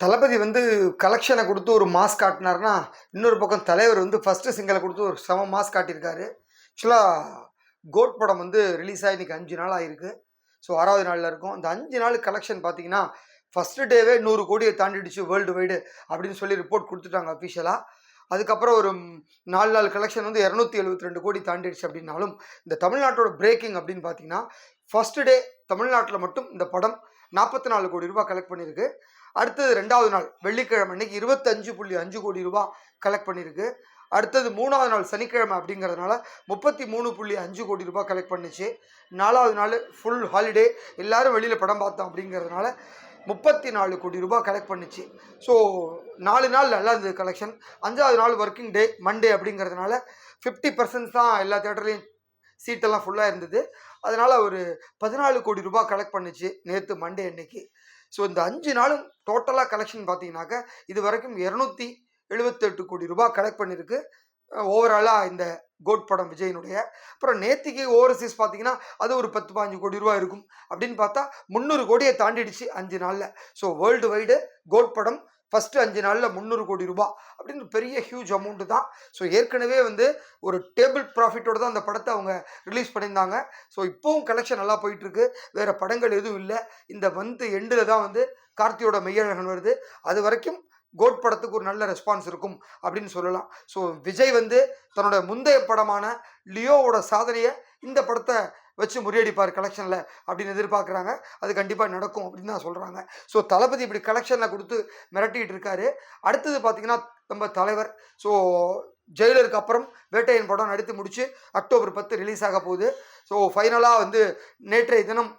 தளபதி வந்து கலெக்ஷனை கொடுத்து ஒரு மாஸ் காட்டினார்னா இன்னொரு பக்கம் தலைவர் வந்து ஃபஸ்ட்டு சிங்கலை கொடுத்து ஒரு செம மாஸ் காட்டியிருக்காரு. ஆக்சுவலாக கோட் படம் வந்து ரிலீஸ் ஆகி இன்றைக்கி அஞ்சு நாள் ஆயிருக்கு. ஸோ ஆறாவது நாளில் இருக்கும். இந்த அஞ்சு நாள் கலெக்ஷன் பார்த்தீங்கன்னா ஃபஸ்ட்டு டேவே நூறு கோடியை தாண்டிடுச்சு வேர்ல்டு வைடு அப்படின்னு சொல்லி ரிப்போர்ட் கொடுத்துட்டாங்க அஃபிஷியலாக அதுக்கப்புறம் ஒரு நாலு நாள் கலெக்ஷன் வந்து இரநூத்தி எழுபத்தி ரெண்டு கோடி தாண்டிடுச்சு அப்படின்னாலும் இந்த தமிழ்நாட்டோட பிரேக்கிங் அப்படின்னு பார்த்தீங்கன்னா ஃபஸ்ட்டு டே தமிழ்நாட்டில் மட்டும் இந்த படம் நாற்பத்தி நாலு கோடி ரூபாய் கலெக்ட் பண்ணியிருக்கு. அடுத்தது ரெண்டாவது நாள் வெள்ளிக்கிழமை. அன்னைக்கு இருபத்தஞ்சு புள்ளி அஞ்சு கோடி ரூபாய் கலெக்ட் பண்ணியிருக்கு அடுத்தது மூணாவது நாள் சனிக்கிழமை அப்படிங்கிறதுனால முப்பத்தி மூணு புள்ளி அஞ்சு கோடி ரூபாய் கலெக்ட் பண்ணுச்சு. நாலாவது நாள் ஃபுல் ஹாலிடே எல்லாரும் வெளியில் படம் பார்த்தோம் அப்படிங்கிறதுனால முப்பத்தி நாலு கோடி ரூபாய் கலெக்ட் பண்ணுச்சு. ஸோ நாலு நாள் நல்லா இருந்தது கலெக்ஷன் அஞ்சாவது நாள் ஒர்க்கிங் டே மண்டே அப்படிங்கிறதுனால ஃபிஃப்டி பர்சன்ட் தான் எல்லா தேட்டர்லேயும் சீட்டெல்லாம் ஃபுல்லாக இருந்தது. அதனால் ஒரு பதினாலு கோடி ரூபாய் கலெக்ட் பண்ணுச்சு நேற்று மண்டே அன்னைக்கு. ஸோ இந்த அஞ்சு நாளும் டோட்டலாக கலெக்ஷன் பார்த்தீங்கன்னாக்க இது வரைக்கும் இரநூத்தி எழுபத்தெட்டு கோடி ரூபாய் கலெக்ட் பண்ணியிருக்கு ஓவராலாக இந்த கோட் படம் விஜயனுடைய. அப்புறம் நேத்திக்கு ஓவர்சீஸ் பார்த்தீங்கன்னா அது ஒரு பத்து பாஞ்சு கோடி ரூபா இருக்கும். அப்படின்னு பார்த்தா முந்நூறு கோடியை தாண்டிடுச்சு அஞ்சு நாளில். ஸோ வேர்ல்டு வைடு கோட் படம் ஃபஸ்ட்டு அஞ்சு நாளில் முந்நூறு கோடி ரூபாய் அப்படின்னு பெரிய ஹியூஜ் அமௌண்ட்டு தான். ஸோ ஏற்கனவே வந்து ஒரு டேபிள் ப்ராஃபிட்டோடு தான் அந்த படத்தை அவங்க ரிலீஸ் பண்ணியிருந்தாங்க. ஸோ இப்போவும் கலெக்ஷன் நல்லா போயிட்டுருக்கு. வேறு படங்கள் எதுவும் இல்லை. இந்த மந்த் எண்டில் தான் வந்து கார்த்தியோட மெய்யழகன் வருது. அது வரைக்கும் கோட் படத்துக்கு ஒரு நல்ல ரெஸ்பான்ஸ் இருக்கும் அப்படின்னு சொல்லலாம். ஸோ விஜய் வந்து தன்னோட முந்தைய படமான லியோவோட சாதனையை இந்த படத்தை வச்சு முறியடிப்பார் கலெக்ஷனில் அப்படின்னு எதிர்பார்க்குறாங்க. அது கண்டிப்பாக நடக்கும் அப்படின்னு தான் சொல்கிறாங்க ஸோ தளபதி இப்படி கலெக்ஷனில் கொடுத்து மிரட்டிகிட்டு இருக்காரு. அடுத்தது பார்த்தீங்கன்னா நம்ம தலைவர். ஸோ ஜெயிலருக்கு அப்புறம் வேட்டையின் படம் நடித்து முடித்து அக்டோபர் பத்து ரிலீஸ் ஆக போகுது. ஸோ ஃபைனலாக வந்து நேற்றைய தினம்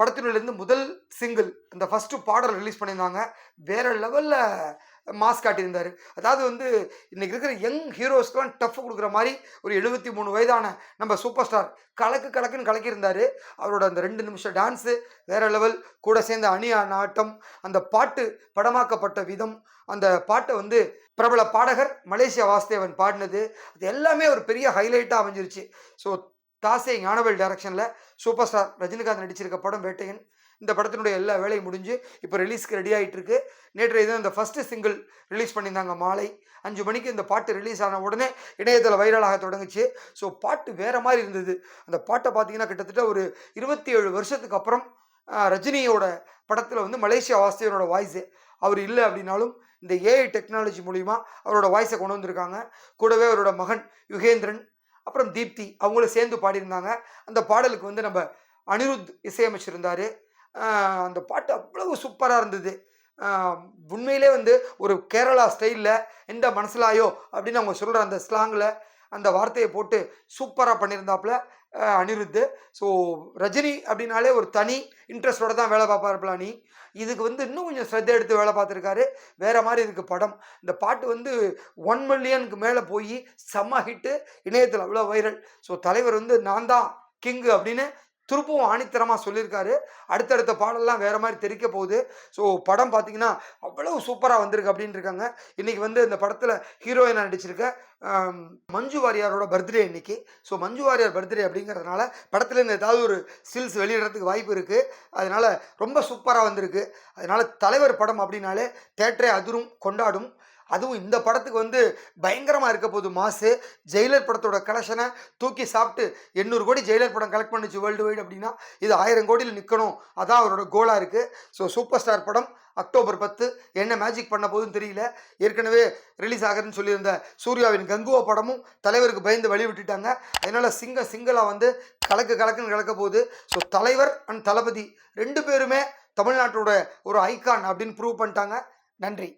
படத்தினுலேருந்து முதல் சிங்கிள் அந்த ஃபஸ்ட்டு பாடல் ரிலீஸ் பண்ணியிருந்தாங்க. வேறு லெவலில் மாஸ் காட்டியிருந்தார். அதாவது வந்து இன்றைக்கி இருக்கிற யங் ஹீரோஸ்க்கெலாம் டஃப் கொடுக்குற மாதிரி ஒரு எழுபத்தி மூணு வயதான நம்ம சூப்பர் ஸ்டார் கலக்கு கலக்குன்னு கலக்கியிருந்தார். அவரோட அந்த ரெண்டு நிமிஷம் டான்ஸு வேறு லெவல் கூட சேர்ந்த அணி ஆட்டம் அந்த பாட்டு படமாக்கப்பட்ட விதம் அந்த பாட்டை வந்து பிரபல பாடகர் மலேசியா வாசுதேவன் பாடினது. அது எல்லாமே ஒரு பெரிய ஹைலைட்டாக அமைஞ்சிருச்சு. ஸோ தாசே ஞானவேல் டைரக்ஷனில் சூப்பர் ஸ்டார் ரஜினிகாந்த் நடிச்சிருக்க படம் வேட்டையன். இந்த படத்தினுடைய எல்லா வேலையும் முடிஞ்சு இப்போ ரிலீஸ்க்கு ரெடி ஆகிட்டுருக்கு நேற்று நேற்றைய தினம் இந்த ஃபஸ்ட்டு சிங்கிள் ரிலீஸ் பண்ணியிருந்தாங்க மாலை. அஞ்சு மணிக்கு இந்த பாட்டு ரிலீஸ் ஆன உடனே இணையத்தில் வைரலாக தொடங்குச்சு. ஸோ பாட்டு வேறு மாதிரி இருந்தது. அந்த பாட்டை பார்த்தீங்கன்னா கிட்டத்தட்ட ஒரு இருபத்தி ஏழு வருஷத்துக்கு அப்புறம் ரஜினியோட படத்தில் வந்து மலேசியா வாசுதேவனோட வாய்ஸு அவர் இல்லை அப்படின்னாலும் இந்த ஏஐ டெக்னாலஜி மூலிமா அவரோட வாய்ஸை கொண்டு வந்திருக்காங்க. கூடவே அவரோட மகன் யுகேந்திரன் அப்புறம் தீப்தி அவங்களும் சேர்ந்து பாடியிருந்தாங்க. அந்த பாடலுக்கு வந்து நம்ம அனிருத் இசையமைச்சிருந்தார். அந்த பாட்டு அவ்வளவு சூப்பராக இருந்தது. உண்மையிலே வந்து ஒரு கேரளா ஸ்டைலில் எந்த மனசிலாயோ அப்படின்னு அவங்க சொல்கிற அந்த ஸ்லாங்கில் அந்த வார்த்தையை போட்டு சூப்பராக பண்ணியிருந்தாப்புல. அனிருத்து ஸோ ரஜினி அப்படின்னாலே ஒரு தனி இன்ட்ரெஸ்டோட தான் வேலை பார்ப்பார் பிளானி இதுக்கு வந்து இன்னும் கொஞ்சம் ஸ்ரத்தை எடுத்து வேலை பார்த்துருக்காரு. வேற மாதிரி இதுக்கு படம். இந்த பாட்டு வந்து ஒன் மில்லியனுக்கு மேலே போய் செம்ம ஹிட்டு இணையத்தில் அவ்வளோ வைரல் ஸோ தலைவர் வந்து நான் தான் கிங்கு அப்படின்னு திருப்பவும் ஆணித்தரமாக சொல்லியிருக்காரு. அடுத்தடுத்த பாடல்லாம் வேறு மாதிரி தெரிக்க போகுது. ஸோ படம் பார்த்தீங்கன்னா அவ்வளவு சூப்பராக வந்திருக்கு அப்படின்னு இருக்காங்க இன்றைக்கி வந்து இந்த படத்தில் ஹீரோயினாக நடிச்சிருக்க மஞ்சு வாரியாரோட பர்த்டே இன்னைக்கு. ஸோ மஞ்சு வாரியார் பர்த்டே அப்படிங்கிறதுனால படத்துலேருந்து ஏதாவது ஒரு ஸ்டில்ஸ் வெளியிடறதுக்கு வாய்ப்பு இருக்குது அதனால் ரொம்ப சூப்பராக வந்திருக்கு. அதனால் தலைவர் படம் அப்படின்னாலே தேட்டரே அதிரும் கொண்டாடும். அதுவும் இந்த படத்துக்கு வந்து பயங்கரமாக இருக்க போகுது மாசு. ஜெயிலர் படத்தோட கலெக்ஷனை தூக்கி சாப்பிட்டு எண்ணூறு கோடி ஜெயிலர் படம் கலெக்ட் பண்ணுச்சு வேர்ல்டு வைடு அப்படின்னா இது ஆயிரம் கோடியில் நிற்கணும். அதான் அவரோட கோலாக இருக்குது ஸோ சூப்பர் ஸ்டார் படம் அக்டோபர் பத்து. என்ன மேஜிக் பண்ண போதுன்னு தெரியல. ஏற்கனவே ரிலீஸ் ஆகுதுன்னு சொல்லியிருந்த சூர்யாவின் கங்குவா படமும் தலைவருக்கு பயந்து வழி விட்டுட்டாங்க அதனால சிங்க சிங்கலாக வந்து கலக்கு கலக்குன்னு கலக்க போகுது. ஸோ தலைவர் அண்ட் தளபதி ரெண்டு பேருமே தமிழ்நாட்டோட ஒரு ஐகான் அப்படின்னு ப்ரூவ் பண்ணிட்டாங்க. நன்றி.